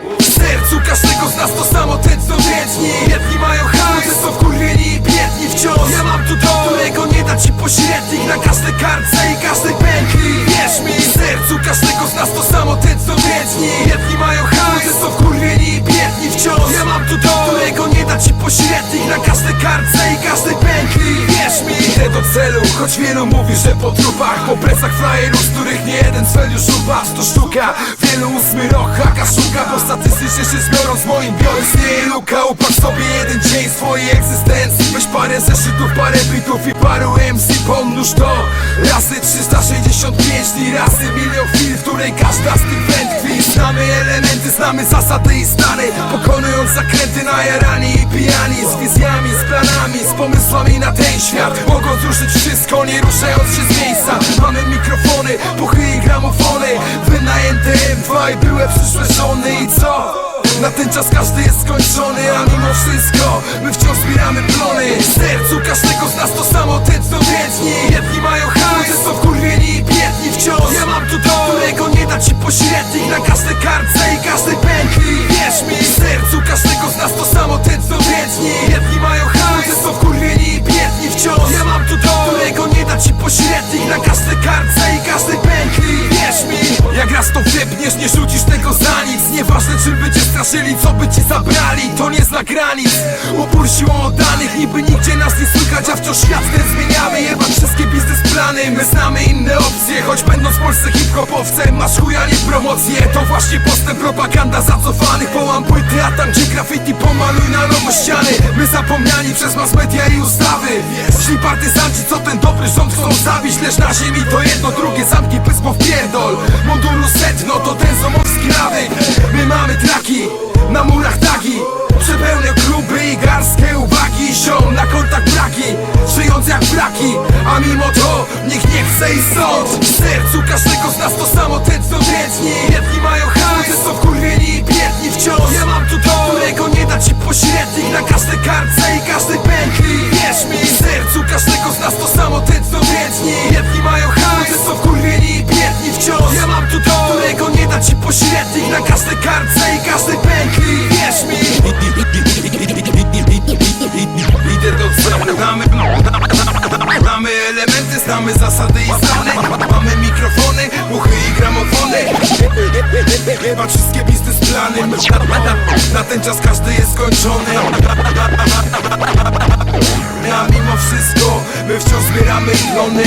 W sercu każdego z nas to samo tętno wieczni Jedni mają hajs, są wkurwieni i biedni wciąż. Ja mam tu dom, którego nie da ci pośrednik Na każdej kartce i każdej pętli Wierz mi, w sercu każdego z nas to samo tętno wieczni Jedni mają hajs, są wkurwieni i biedni wciąż. Ja mam tu dom, którego nie da ci pośrednik Na każdej kartce i każdej idę do celu Choć wielu mówi, że po trupach Po plecach frajerów, z których nie jeden cel już upadł To sztuka, wielu ósmy rok haka szuka Bo statystycznie się zbiorą z moim biorem Istnieje luka, upatrz sobie jeden dzień swojej egzystencji Weź parę zeszytów, parę bitów i paru MC Pomnóż to. Razy 365 dni Razy milion chwil, w której każda z tych wędkwi Znamy elementy, znamy zasady i stany Pokonując zakręty najarani i pijani Z wizjami, z planami, z pomysłami na ten świat. Mogąc ruszyć wszystko, nie ruszając się z miejsca. Mamy mikrofony, puchy i gramofony Wynajęte M2 i były przyszłe żony I co? Na ten czas każdy jest skończony, a mimo wszystko My wciąż zbieramy plony. W sercu każdego z nas to samo tętno każdej kartce i każdej pętli Wierz mi, w sercu każdego z nas to samo tętno wieczni Jedni mają hajs, są wkurwieni i biedni wciąż. Ja mam tu dom, którego nie da ci pośrednik Na każdej kartce i każdej pętli Wierz mi, jak raz to wdepniesz, nie rzucisz tego za nic. Nieważne czym by cię straszyli, co by ci zabrali To nie zna granic. Upór siłą oddanych, niby nigdzie nas nie słychać A wciąż świat ten zmieniamy, jebać biznesplany My znamy inne opcje, choć będąc w Polsce hip-hopowcem Masz chuja nie promocje, to właśnie postęp propaganda zacofanych Połam płyty, a tam gdzie graffiti pomaluj na nowo ściany. My zapomniani przez mass media i ustawy. Źli partyzanci, co ten dobry rząd chcą zabić Lecz na ziemi to jedno, drugie zamki pysmo w pierdol jak braki A mimo to nikt nie chce i stąd. W sercu każdego z nas to samo tętno wieczni Jedni mają hajs, są wkurwieni i biedni wciąż. Ja mam tu dom, którego nie da ci pośrednik Na każdej kartce i każdej pętli. Wierz mi, w sercu każdego z nas to samo tętno wieczni Jedni mają hajs, są wkurwieni i biedni wciąż. Ja mam tu dom, którego nie da ci pośrednik Na każdej kartce i każdej pętli. Wierz mi. Idę do Znamy zasady i znane Mamy mikrofony, muchy i gramofony. Chyba wszystkie biznes plany. Na ten czas każdy jest skończony. A mimo wszystko my wciąż zbieramy plony.